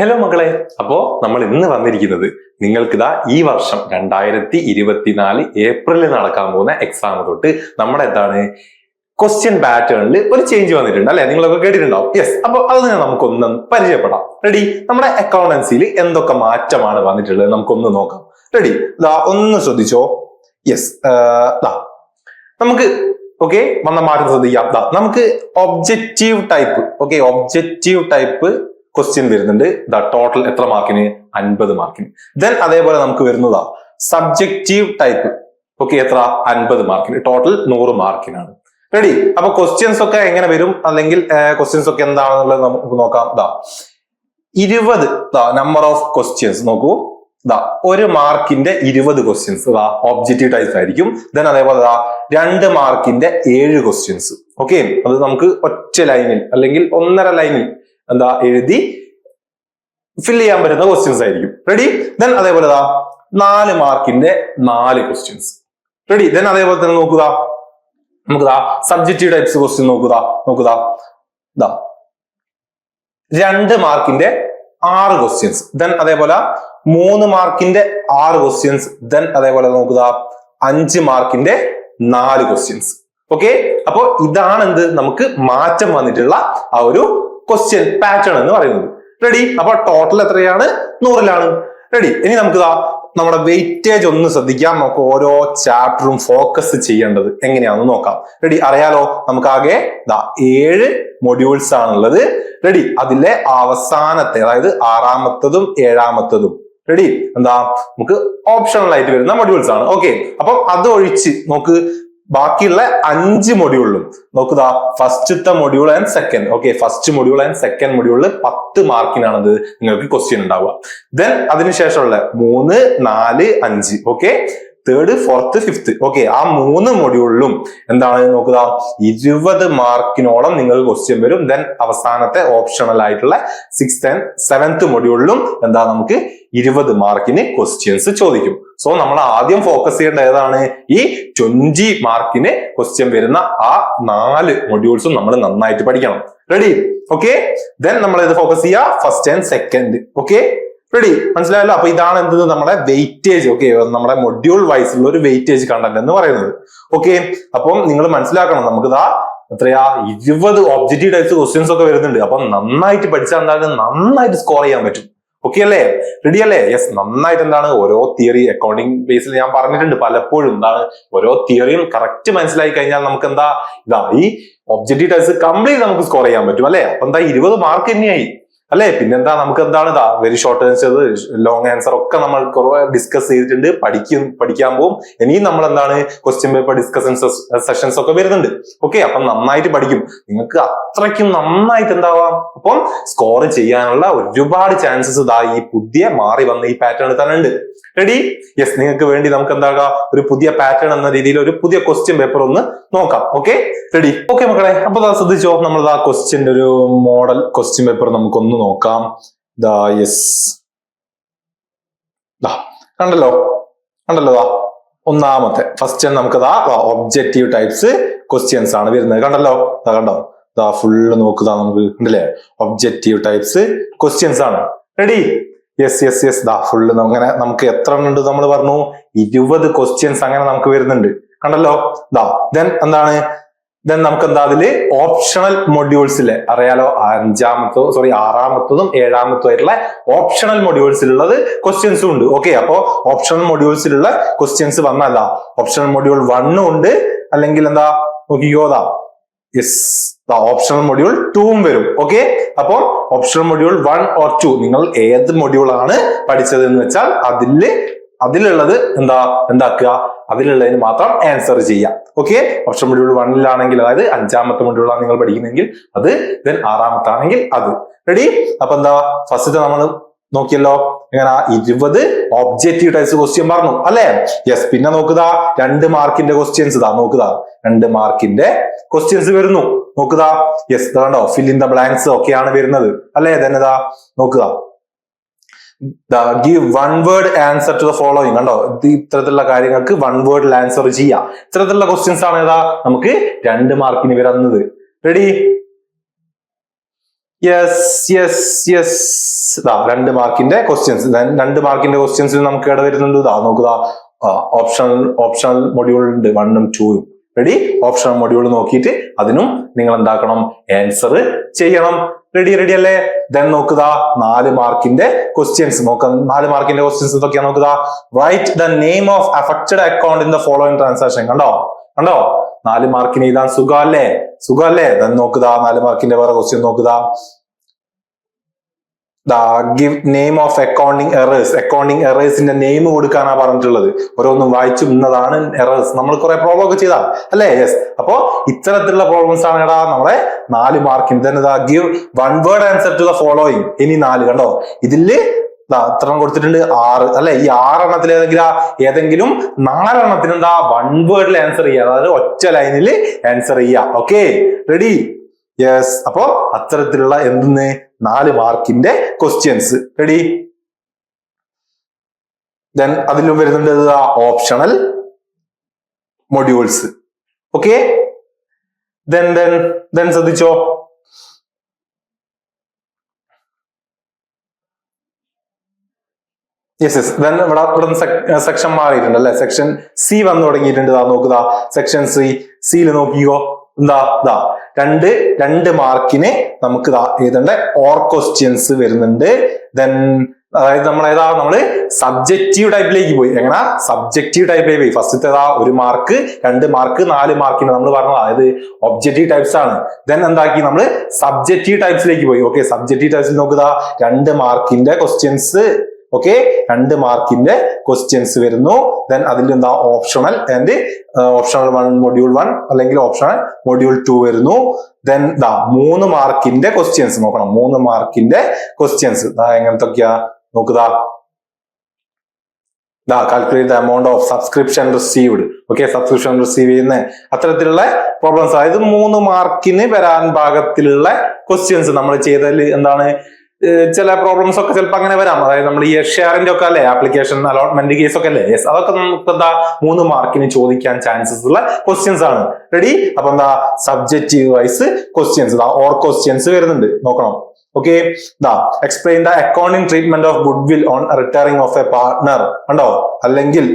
Hello മക്കളെ. അപ്പോ നമ്മൾ ഇന്ന് വന്നിരിക്കുന്നത് നിങ്ങൾക്ക് ഇതാ ഈ വർഷം രണ്ടായിരത്തി ഇരുപത്തിനാല് ഏപ്രിലിൽ നടക്കാൻ പോകുന്ന എക്സാം തൊട്ട് നമ്മുടെ എന്താണ് ക്വസ്റ്റ്യൻ പാറ്റേണിൽ ഒരു ചേഞ്ച് വന്നിട്ടുണ്ട് അല്ലെ? നിങ്ങളൊക്കെ കേട്ടിട്ടുണ്ടാവും. യെസ് അപ്പൊ അത് നമുക്കൊന്ന് പരിചയപ്പെടാം. റെഡി നമ്മുടെ അക്കൗണ്ടൻസിയിൽ എന്തൊക്കെ മാറ്റമാണ് വന്നിട്ടുള്ളത് നമുക്കൊന്ന് നോക്കാം. റെഡി ദാ ഒന്ന് ശ്രദ്ധിച്ചോ? യെസ് ദാ. നമുക്ക് ഓക്കെ വന്ന മാറ്റം ശ്രദ്ധിക്കാം. ദാ നമുക്ക് objective type okay objective type question വരുന്നുണ്ട്. ദ ടോട്ടൽ എത്ര മാർക്കിന് അൻപത് മാർക്കിന് ദെൻ അതേപോലെ നമുക്ക് വരുന്നതാ. സബ്ജക്റ്റീവ് ടൈപ്പ് ഓക്കെ എത്ര? അൻപത് മാർക്കിന് ടോട്ടൽ നൂറ് മാർക്കിനാണ് റെഡി അപ്പൊ ക്വസ്റ്റ്യൻസ് ഒക്കെ എങ്ങനെ വരും? അല്ലെങ്കിൽ ക്വസ്റ്റ്യൻസ് ഒക്കെ എന്താണെന്നുള്ളത് നമുക്ക് നോക്കാം. ദാ ഇരുപത് ദാ നമ്പർ ഓഫ് ക്വസ്റ്റ്യൻസ് നോക്കൂ. ദാ ഒരു മാർക്കിന്റെ ഇരുപത് ക്വസ്റ്റ്യൻസ് ദാ ഓബ്ജക്റ്റീവ് ടൈപ്പ് ആയിരിക്കും. ദെൻ അതേപോലെ ദാ രണ്ട് മാർക്കിന്റെ ഏഴ് ക്വസ്റ്റ്യൻസ് ഓക്കെ അത് നമുക്ക് ഒറ്റ ലൈനിൽ അല്ലെങ്കിൽ ഒന്നര ലൈനിൽ എന്താ? എഴുതി ഫില്ല് ചെയ്യാൻ പറ്റുന്ന ക്വസ്റ്റ്യൻസ് ആയിരിക്കും. റെഡി ദെൻ അതേപോലെ നാല് മാർക്കിന്റെ നാല് ക്വസ്റ്റ്യൻസ് റെഡി ദെൻ അതേപോലെ തന്നെ നോക്കുക. നമുക്ക് സബ്ജക്റ്റീവ് ടൈപ്സ് ക്വസ്റ്റ്യൻ നോക്കുക. നോക്കുക. രണ്ട് മാർക്കിന്റെ ആറ് ക്വസ്റ്റ്യൻസ് ദെൻ അതേപോലെ മൂന്ന് മാർക്കിന്റെ ആറ് ക്വസ്റ്റ്യൻസ് ദെൻ അതേപോലെ നോക്കുക. അഞ്ച് മാർക്കിന്റെ നാല് ക്വസ്റ്റ്യൻസ് ഓക്കെ അപ്പോ ഇതാണ് എന്ത് നമുക്ക് മാറ്റം വന്നിട്ടുള്ള ആ ഒരു ക്വസ്റ്റ്യൻ പാറ്റേൺ എന്ന് പറയുന്നത്. റെഡി അപ്പൊ ടോട്ടൽ എത്രയാണ്? നൂറിലാണ്. റെഡി ഇനി നമുക്ക് നമ്മുടെ വെയിറ്റേജ് ഒന്ന് ശ്രദ്ധിക്കാം. നമുക്ക് ഓരോ ചാപ്റ്ററും ഫോക്കസ് ചെയ്യേണ്ടത് എങ്ങനെയാണെന്ന് നോക്കാം. റെഡി അറിയാലോ? നമുക്ക് ആകെ ദാ ഏഴ് മൊഡ്യൂൾസ് ആണുള്ളത്. റെഡി അതിലെ അവസാനത്തെ അതായത് ആറാമത്തതും ഏഴാമത്തതും. റെഡി എന്താ? നമുക്ക് ഓപ്ഷണൽ ആയിട്ട് വരുന്ന മൊഡ്യൂൾസ് ആണ്. ഓക്കെ അപ്പൊ അതൊഴിച്ച് നോക്ക്. ബാക്കിയുള്ള അഞ്ച് മൊഡ്യൂളിലും. നോക്കുക ഫസ്റ്റത്തെ module and second okay first module and second മൊഡ്യൂളിൽ പത്ത് മാർക്കിനാണത് നിങ്ങൾക്ക് ക്വസ്റ്റ്യൻ ഉണ്ടാവുക. ദെൻ അതിനുശേഷമുള്ള മൂന്ന് നാല് അഞ്ച്. Okay third fourth fifth okay ആ മൂന്ന് മൊഡ്യൂളിലും എന്താണ് നോക്കുക? ഇരുപത് മാർക്കിനോളം നിങ്ങൾ ക്വസ്റ്റ്യൻ വരും. ദെൻ അവസാനത്തെ ഓപ്ഷണൽ ആയിട്ടുള്ള സിക്സ്ത് ആൻഡ് സെവൻത്ത് മൊഡ്യൂളിലും എന്താ നമുക്ക് ഇരുപത് മാർക്കിന് ക്വസ്റ്റ്യൻസ് ചോദിക്കും. സോ നമ്മൾ ആദ്യം ഫോക്കസ് ചെയ്യേണ്ട ഏതാണ്? ഈ ട്വന്റി മാർക്കിന് ക്വസ്റ്റ്യൻ വരുന്ന ആ നാല് മൊഡ്യൂൾസും നമ്മൾ നന്നായിട്ട് പഠിക്കണം. റെഡി ഓക്കെ ദെൻ നമ്മൾ ഇത് ഫോക്കസ് ചെയ്യുക first and second okay ready മനസ്സിലായല്ലോ? അപ്പൊ ഇതാണ് എന്ത്? നമ്മുടെ വെയിറ്റേജ് ഓക്കെ നമ്മുടെ മൊഡ്യൂൾ വൈസ് ഉള്ള ഒരു വെയിറ്റേജ് കണ്ടന്റ് എന്ന് പറയുന്നത്. ഓക്കെ അപ്പം നിങ്ങൾ മനസ്സിലാക്കണം. നമുക്ക് ഇതാ എത്രയാ? ഇരുപത് ഒബ്ജക്റ്റീവ് ടൈപ്സ് ക്വസ്റ്റ്യൻസ് ഒക്കെ വരുന്നുണ്ട്. അപ്പം നന്നായിട്ട് പഠിച്ചാൽ എന്താണ്? നന്നായിട്ട് സ്കോർ ചെയ്യാൻ പറ്റും. ഓക്കെ അല്ലേ? റെഡി അല്ലേ? യെസ് നന്നായിട്ട് എന്താണ്? ഓരോ തിയറി അക്കൗണ്ടിങ് ബേസിൽ ഞാൻ പറഞ്ഞിട്ടുണ്ട്. പലപ്പോഴും എന്താണ്? ഓരോ തിയറിയും കറക്റ്റ് മനസ്സിലായി കഴിഞ്ഞാൽ നമുക്ക് എന്താ? ഇതാ ഈ ഒബ്ജക്റ്റീവ് ടൈപ്സ് കംപ്ലീറ്റ് നമുക്ക് സ്കോർ ചെയ്യാൻ പറ്റും. അല്ലേ? അപ്പൊ എന്താ ഇരുപത് മാർക്ക് തന്നെയായി. അല്ലെ? പിന്നെന്താ? നമുക്ക് എന്താണ് very short answer long answer ഒക്കെ നമ്മൾ ഡിസ്കസ് ചെയ്തിട്ടുണ്ട്. പഠിക്കും പഠിക്കാൻ പോകും ഇനിയും നമ്മൾ എന്താണ് ക്വസ്റ്റ്യൻ പേപ്പർ ഡിസ്കഷൻ സെഷൻസ് ഒക്കെ വരുന്നുണ്ട്. ഓക്കെ അപ്പം നന്നായിട്ട് പഠിക്കും. നിങ്ങൾക്ക് അത്രയ്ക്കും നന്നായിട്ട് എന്താവാം? അപ്പം സ്കോർ ചെയ്യാനുള്ള ഒരുപാട് ചാൻസസ് ഇതാ ഈ പുതിയ മാറി വന്ന ഈ പാറ്റേൺ തന്നെ ഉണ്ട്. റെഡി യെസ് നിങ്ങൾക്ക് വേണ്ടി നമുക്ക് എന്താകാം? ഒരു പുതിയ പാറ്റേൺ എന്ന രീതിയിൽ ഒരു പുതിയ ക്വസ്റ്റ്യൻ പേപ്പർ ഒന്ന് നോക്കാം. ഓക്കെ റെഡി ഓക്കെ മക്കളെ. അപ്പൊ ശ്രദ്ധിച്ചോ? നമ്മൾ ആ ക്വസ്റ്റ്യൻ ഒരു മോഡൽ ക്വസ്റ്റ്യൻ പേപ്പർ നമുക്കൊന്ന് നോക്കാം. ദാ യെസ് ദാ കണ്ടല്ലോ? കണ്ടല്ലോ ദാ? ഒന്നാമത്തെ. ഫസ്റ്റ് നമുക്ക് ദാ ഒബ്ജക്റ്റീവ് ടൈപ്സ് ക്വസ്റ്റ്യൻസ് ആണ് വരുന്നത്. കണ്ടല്ലോ? ദാ കണ്ടോ? ദാ ഫുള്ള് നോക്കുക നമുക്ക് ഉണ്ടല്ലേ? ഒബ്ജക്റ്റീവ് ടൈപ്സ് ക്വസ്റ്റ്യൻസ് ആണ്. റെഡി യെസ് യെസ് യെസ് ദാ ഫുള്ള് അങ്ങനെ നമുക്ക് എത്ര ഉണ്ട് നമ്മൾ പറഞ്ഞു? ഇരുപത് ക്വസ്റ്റ്യൻസ് അങ്ങനെ നമുക്ക് വരുന്നുണ്ട്. കണ്ടല്ലോ? ദാ ദെൻ എന്താണ്? ദെൻ നമുക്ക് എന്താ അതിൽ ഓപ്ഷണൽ മൊഡ്യൂൾസിലെ അറിയാലോ? അഞ്ചാമത്തതും സോറി ആറാമത്തതും ഏഴാമത്തതും ആയിട്ടുള്ള ഓപ്ഷണൽ മൊഡ്യൂൾസിലുള്ളത് ക്വസ്റ്റ്യൻസും ഉണ്ട്. ഓക്കെ അപ്പോ ഓപ്ഷണൽ മൊഡ്യൂൾസിലുള്ള ക്വസ്റ്റ്യൻസ് വന്നല്ല ഓപ്ഷണൽ മൊഡ്യൂൾ വണ്ണും ഉണ്ട്. അല്ലെങ്കിൽ എന്താ? നോക്കിക്കോതാ യെസ് ഓപ്ഷണൽ മൊഡ്യൂൾ ടൂവും വരും. ഓക്കെ അപ്പോ optional module one or two നിങ്ങൾ ഏത് മൊഡ്യൂൾ ആണ് പഠിച്ചത് എന്ന് വെച്ചാൽ അതിൽ അതിലുള്ളത് എന്താ? എന്താക്കുക? അതിലുള്ളതിന് മാത്രം ആൻസർ ചെയ്യാം ഓക്കെ ഓപ്ഷൻ മൊഡ്യൂൾ വണ്ണിലാണെങ്കിൽ അതായത് അഞ്ചാമത്തെ മൊഡ്യൂളാണ് നിങ്ങൾ പഠിക്കുന്നെങ്കിൽ അത് ദെൻ ആറാമത്തെ ആണെങ്കിൽ അത്. റെഡി അപ്പൊ എന്താ? ഫസ്റ്റ് നമ്മൾ നോക്കിയല്ലോ. ഇങ്ങനെ ഇരുപത് ഒബ്ജക്റ്റീവ് ടൈപ്സ് ക്വസ്റ്റ്യൻ പറഞ്ഞു. അല്ലെ? യെസ് പിന്നെ നോക്കുക രണ്ട് മാർക്കിന്റെ ക്വസ്റ്റ്യൻസ് ഇതാ. നോക്കുക രണ്ട് മാർക്കിന്റെ ക്വസ്റ്റ്യൻസ് വരുന്നു. നോക്കുക യെസ് ഇതാണ്ടോ ഫിൽ ഇൻ ദ ബ്ലാങ്ക്സ് ഒക്കെയാണ് വരുന്നത്. അല്ലെ? തന്നെ ഇതാ. നോക്കുക give one word answer to the following കണ്ടോ? ഇത് ഇത്തരത്തിലുള്ള കാര്യങ്ങൾക്ക് വൺ വേർഡിൽ ആൻസർ ചെയ്യാം. ഇത്തരത്തിലുള്ള ക്വസ്റ്റ്യൻസ് ആണ് ഏതാ? നമുക്ക് രണ്ട് മാർക്കിന് വരുന്നത്. റെഡി യെസ് യെസ് യെസ് ഇതാ രണ്ട് മാർക്കിന്റെ ക്വസ്റ്റ്യൻസ് രണ്ട് മാർക്കിന്റെ ക്വസ്റ്റ്യൻസിൽ നമുക്ക് ഇട വരുന്നുണ്ട്? ഇതാ നോക്കുക ഓപ്ഷണൽ ഓപ്ഷണൽ മൊഡ്യൂൾ ഉണ്ട്. വണ്ണും ടൂയും റെഡി ഓപ്ഷണൽ മൊഡ്യൂൾ നോക്കിയിട്ട് അതിനും നിങ്ങൾ എന്താക്കണം? ആൻസർ ചെയ്യണം. റെഡി റെഡി അല്ലേ? ദെൻ നോക്കുക. നാല് മാർക്കിന്റെ ക്വസ്റ്റ്യൻസ് നോക്കാം നാല് മാർക്കിന്റെ ക്വസ്റ്റ്യൻസ് എന്തൊക്കെയാ നോക്കുക. Write the name of affected account in the following transaction കണ്ടോ? കണ്ടോ? നാല് മാർക്കിന് എഴുതാൻ സുഖമല്ലേ സുഖമല്ലേ ദെൻ നോക്കുക. നാല് മാർക്കിന്റെ വേറെ ക്വസ്റ്റ്യൻ നോക്കുക. Give name of accounting errors accounting എറേഴ്സിന്റെ name കൊടുക്കാനാ പറഞ്ഞിട്ടുള്ളത്. ഓരോന്നും വായിച്ചു ഇന്നതാണ് എറേഴ്സ് നമ്മൾ കുറെ പ്രോബ്ലം ഒക്കെ ചെയ്താൽ അല്ലേ? യെസ് അപ്പോ ഇത്തരത്തിലുള്ള പ്രോബ്ലംസ് ആണ് എടാ നമ്മളെ നാല് മാർക്കിന് തന്നെ give one word answer to the following ഇനി നാല് കണ്ടോ? ഇതിൽ ദാ എത്ര കൊടുത്തിട്ടുണ്ട്. ആറ്. അല്ലെ? ഈ ആറെണ്ണത്തിൽ ഏതെങ്കിലും? ഏതെങ്കിലും നാലെണ്ണത്തിന് എന്താ വൺ വേർഡിൽ ആൻസർ ചെയ്യുക. അതായത് ഒറ്റ ലൈനിൽ ആൻസർ ചെയ്യുക. ഓക്കെ റെഡി യെസ് അപ്പോ അത്തരത്തിലുള്ള എന്തെന്ന്? നാല് മാർക്കിന്റെ ക്വസ്റ്റ്യൻസ് റെഡി ദെൻ അതിലും വരുന്നുണ്ട് optional modules okay then then then ശ്രദ്ധിച്ചോ? യെസ് യെസ് ദെൻ ഇവിടെ ഇവിടെ സെക്ഷൻ മാറിയിട്ടുണ്ട് അല്ലെ? സെക്ഷൻ സി വന്നു തുടങ്ങിയിട്ടുണ്ട്. നോക്കുക സെക്ഷൻ സി സിയിൽ നോക്കിയോ എന്താ? ഇതാ രണ്ട് രണ്ട് മാർക്കിന് നമുക്ക് ഇതാ ഓർ ക്വസ്റ്റ്യൻസ് വരുന്നുണ്ട്. ദെൻ അതായത് നമ്മൾ ഏതാ? നമ്മൾ സബ്ജക്റ്റീവ് ടൈപ്പിലേക്ക് പോയി. എങ്ങനെ? സബ്ജക്റ്റീവ് ടൈപ്പിലേക്ക് പോയി. ഫസ്റ്റ് ഏതാ? ഒരു മാർക്ക് രണ്ട് മാർക്ക് നാല് മാർക്കിന് നമ്മൾ പറഞ്ഞത്. അതായത് ഒബ്ജക്റ്റീവ് ടൈപ്സ് ആണ്. ദെൻ എന്താക്കി? നമ്മൾ സബ്ജക്റ്റീവ് ടൈപ്സിലേക്ക് പോയി. ഓക്കെ സബ്ജക്റ്റീവ് ടൈപ്സിൽ നോക്കുക രണ്ട് മാർക്കിന്റെ ക്വസ്റ്റ്യൻസ് ഓക്കെ രണ്ട് മാർക്കിന്റെ ക്വസ്റ്റ്യൻസ് വരുന്നു. ദെൻ അതിൽ എന്താ optional and optional one module one അല്ലെങ്കിൽ ഓപ്ഷണൽ മൊഡ്യൂൾ ടു വരുന്നു. ദെൻ ദാ മൂന്ന് മാർക്കിന്റെ ക്വസ്റ്റ്യൻസ് നോക്കണം. മൂന്ന് മാർക്കിന്റെ ക്വസ്റ്റ്യൻസ് എങ്ങനത്തൊക്കെയാ? നോക്കുക ദാ calculate the amount of subscription received okay subscription receive ചെയ്യുന്ന അത്തരത്തിലുള്ള പ്രോബ്ലംസ് അതായത് മൂന്ന് മാർക്കിന് വരാൻ പാകത്തിലുള്ള ക്വസ്റ്റ്യൻസ് നമ്മൾ ചെയ്തതിൽ എന്താണ്? ചില പ്രോബ്ലംസ് ഒക്കെ ചിലപ്പോൾ അങ്ങനെ വരാം. അതായത് നമ്മൾ ഈ ഷെയറിന്റെ ഒക്കെ അല്ലേ? ആപ്ലിക്കേഷൻ അലോട്ട്മെന്റ് കേസ് ഒക്കെ അല്ലേ? യെസ് അതൊക്കെ നമുക്ക് എന്താ മൂന്ന് മാർക്കിന് ചോദിക്കാൻ ചാൻസസ് ഉള്ള ക്വസ്റ്റ്യൻസ് ആണ്. റെഡി അപ്പൊ എന്താ subjective wise questions or questions വരുന്നുണ്ട്. നോക്കണം. ഓക്കെ ദാ explain the accounting treatment of goodwill on retiring of a partner ഉണ്ടോ അല്ലെങ്കിൽ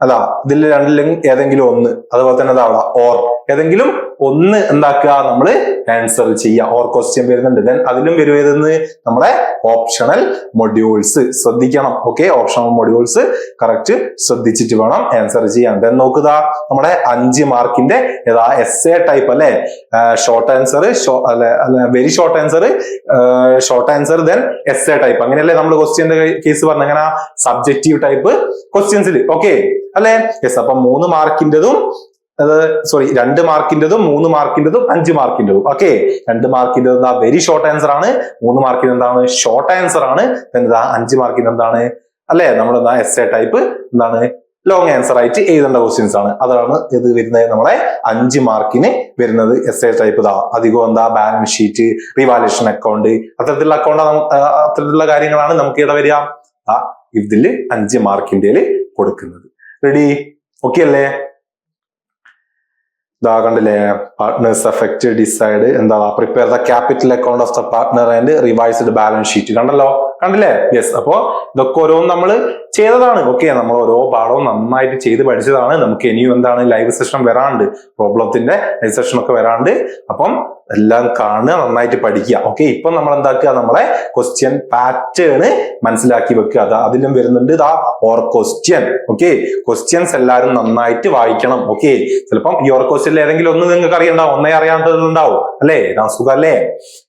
അല്ല ഇതിൽ രണ്ടിലും ഏതെങ്കിലും ഒന്ന്. അതുപോലെ തന്നെ അതാ ഓർ ഏതെങ്കിലും ഒന്ന് എന്താക്കുക? നമ്മൾ ആൻസർ ചെയ്യുക. ഓർ ക്വസ്റ്റ്യൻ വരുന്നുണ്ട്. ദെൻ അതിലും വരുന്നത് നമ്മളെ ഓപ്ഷണൽ മൊഡ്യൂൾസ് ശ്രദ്ധിക്കണം. ഓക്കെ ഓപ്ഷണൽ മൊഡ്യൂൾസ് കറക്റ്റ് ശ്രദ്ധിച്ചിട്ട് വേണം ആൻസർ ചെയ്യാൻ. ദെൻ നോക്കുക നമ്മുടെ അഞ്ച് മാർക്കിന്റെ ഏതാ? എസ് എ ടൈപ്പ് അല്ലെ short answer very short answer short answer then S A type അങ്ങനെയല്ലേ നമ്മൾ ക്വസ്റ്റ്യന്റെ കേസ് പറഞ്ഞ അങ്ങനെ സബ്ജക്റ്റീവ് ടൈപ്പ് ക്വസ്റ്റ്യൻസിൽ ഓക്കെ അല്ലെ? യെസ് അപ്പൊ മൂന്ന് മാർക്കിന്റെതും അത് സോറി രണ്ട് മാർക്കിന്റെതും മൂന്ന് മാർക്കിന്റെതും അഞ്ച് മാർക്കിന്റെതും. ഓക്കെ രണ്ട് മാർക്കിന്റെ എന്താ വെരി ഷോർട്ട് ആൻസർ ആണ് മൂന്ന് മാർക്കിന് എന്താണ് ഷോർട്ട് ആൻസർ ആണ് എന്താ അഞ്ച് മാർക്കിന് എന്താണ് അല്ലെ? നമ്മൾ എന്താ എസ് എ ടൈപ്പ് എന്താണ് ലോങ് ആൻസർ ആയിട്ട് എഴുതേണ്ട ക്വസ്റ്റ്യൻസ് ആണ്. അതാണ് ഇത് വരുന്നത് നമ്മളെ അഞ്ച് മാർക്കിന് വരുന്നത് എസ് എ ടൈപ്പ് ഇതാ അധികം എന്താ ബാലൻസ് ഷീറ്റ് റിവാലുവേഷൻ അക്കൗണ്ട് അത്തരത്തിലുള്ള അക്കൗണ്ട് അത്തരത്തിലുള്ള കാര്യങ്ങളാണ് നമുക്ക് ഇവിടെ വരിക? ഇതിൽ അഞ്ച് മാർക്കിന്റെ കൊടുക്കുന്നത്. റെഡി ഓക്കെ അല്ലേ? ഇതാ കണ്ടില്ലേ പാർട്ട്നേഴ്സ് എഫക്റ്റ് ഡിസൈഡ് എന്താ prepare the capital account of the partner and revised balance sheet കണ്ടല്ലോ? കണ്ടില്ലേ? യെസ് അപ്പോ ഇതൊക്കെ ഓരോന്നും നമ്മൾ ചെയ്തതാണ്. ഓക്കെ നമ്മൾ ഓരോ പാഠവും നന്നായിട്ട് ചെയ്ത് പഠിച്ചതാണ്. നമുക്ക് ഇനിയും എന്താണ് ലൈവ് സെഷൻ വരാണ്ട്. പ്രോബ്ലത്തിന്റെ ലൈവ് സെഷൻ ഒക്കെ വരാണ്ട്. അപ്പം എല്ലാം കാണുക നന്നായിട്ട് പഠിക്കുക. ഓക്കെ ഇപ്പൊ നമ്മൾ എന്താക്കുക? നമ്മളെ ക്വസ്റ്റ്യൻ പാറ്റേൺ മനസ്സിലാക്കി വെക്കുക. അതാ അതിലും വരുന്നുണ്ട്. ഇതാ ഓർ ക്വസ്റ്റ്യൻ ഓക്കെ ക്വസ്റ്റ്യൻസ് എല്ലാവരും നന്നായിട്ട് വായിക്കണം. ഓക്കെ ചിലപ്പം ഈ ഓർ ക്വസ്റ്റ്യനിൽ ഏതെങ്കിലും ഒന്ന് നിങ്ങൾക്ക് അറിയണ്ടാവും. ഒന്നേ അറിയാത്തതുണ്ടാവും. അല്ലേ? സുഖം അല്ലേ?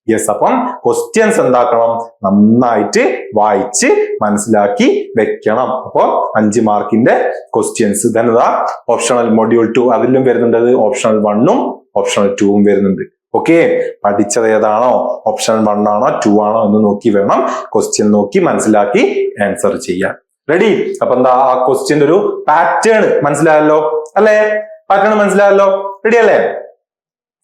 യെസ് അപ്പം ക്വസ്റ്റ്യൻസ് എന്താക്കണം? നന്നായിട്ട് വായിച്ച് മനസ്സിലാക്കി വെക്കണം. അപ്പൊ അഞ്ച് മാർക്കിന്റെ ക്വസ്റ്റ്യൻസ് ഇതാ ഓപ്ഷണൽ മൊഡ്യൂൾ ടു അതിലും വരുന്നുണ്ട് ഓപ്ഷണൽ വണ്ണും ഓപ്ഷണൽ ടൂവും വരുന്നുണ്ട്. ഓക്കെ പഠിച്ചത് ഏതാണോ? ഓപ്ഷൻ വൺ ആണോ? ടു ആണോ? എന്ന് നോക്കി വേണം ക്വസ്റ്റ്യൻ നോക്കി മനസ്സിലാക്കി ആൻസർ ചെയ്യാൻ. റെഡി അപ്പൊ എന്താ? ആ ക്വസ്റ്റ്യന്റെ ഒരു പാറ്റേൺ മനസ്സിലായല്ലോ? അല്ലേ? പാറ്റേൺ മനസ്സിലായല്ലോ? റെഡി അല്ലേ?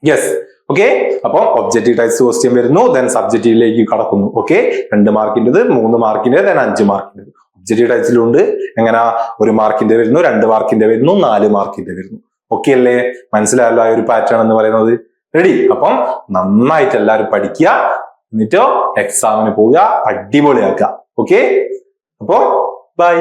യെസ് ഓക്കെ അപ്പൊ ഒബ്ജക്റ്റീവ് ടൈപ്പ് ക്വസ്റ്റ്യൻ വരുന്നു ദെൻ സബ്ജക്റ്റീവിലേക്ക് കടക്കുന്നു. ഓക്കെ രണ്ട് മാർക്കിന്റെത് മൂന്ന് മാർക്കിന്റെ ദെൻ അഞ്ച് മാർക്കിന്റെ ഒബ്ജക്റ്റീവ് ടൈപ്സിലുണ്ട് എങ്ങനെ? ഒരു മാർക്കിന്റെ വരുന്നു രണ്ട് മാർക്കിന്റെ വരുന്നു നാല് മാർക്കിന്റെ വരുന്നു. ഓക്കെ അല്ലേ? മനസ്സിലായല്ലോ ആ ഒരു പാറ്റേൺ എന്ന് പറയുന്നത്. റെഡി അപ്പം നന്നായിട്ട് എല്ലാവരും പഠിക്കുക. എന്നിട്ടോ എക്സാമിന് പോവുക അടിപൊളിയാക്കുക. ഓക്കെ അപ്പോ ബൈ